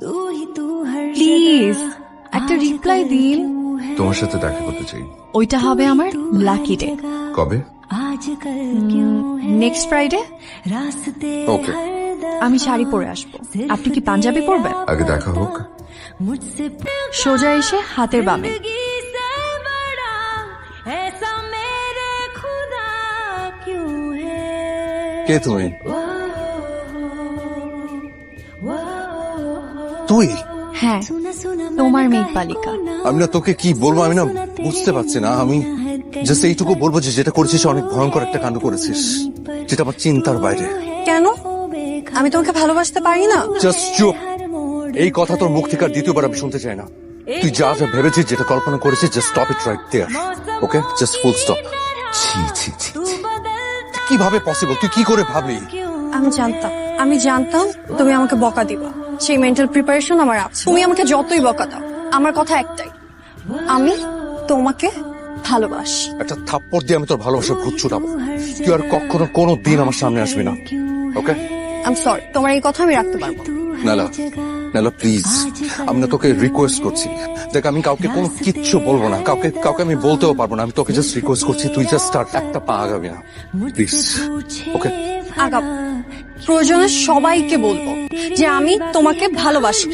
Please একটা reply দিন। তোমার সাথে দেখা করতে চাই। ওইটা হবে আমার লাকি ডে কবে? নেক্সট ফ্রাইডে ওকে আমি শাড়ি পরে আসব। আপনি কি পাঞ্জাবি পরবেন? আগে দেখা হোক। সোজা এসে হাতের বামে। কে তুমি? তুই? হ্যাঁ তোমার মেঘ বালিকা। আমি না তোকে কি বলব আমি না বুঝতে পারছি না। আমি জাস্ট এইটুকু বলব যে যেটা করেছিস অনেক ভয়ঙ্কর একটা কাণ্ড করেছিস যেটা আমার চিন্তার বাইরে। কেন? আমি তোমাকে ভালোবাসতে পারি না? জাস্ট চুপ। এই কথা তোর মুখ থেকে আর দ্বিতীয়বার আমি শুনতে চাই না। তুই যা যা ভেবেছিস যেটা কল্পনা করেছিস just stop it right there okay just full stop ছি ছি ছি ছি। কীভাবে পসিবল তুই কি করে ভাবলি? আমি জানতাম। আমি জানতাম তুমি আমাকে বকা দিবা। সেই মেন্টাল প্রিপারেশন আমার আছে। তুমি আমাকে যতই বকা দাও আমার কথা একটাই। আমি তোমাকে ভালোবাসি। একটা থাপ্পড় দিয়ে আমি তোর ভালোবাসা ভূত ছুটাবো তুই আর কখনো কোনো দিন আমার সামনে আসবি না। ওকে আমি সরি তোমার এই কথা আমি রাখতে পারব না। নালা নালা প্লিজ আমি না তোকে রিকোয়েস্ট করছি। দেখ আমি কাউকে কোনো কিচ্ছু বলব না। কাউকে কাউকে আমি বলতেও পারব না। আমি তোকে জাস্ট রিকোয়েস্ট করছি তুই জাস্ট স্টার্ট একটা পা আগাবি না। প্লিজ ওকে আগাম প্রয়োজনে সবাইকে বলব যে আমি তোমাকে ভালোবাসি।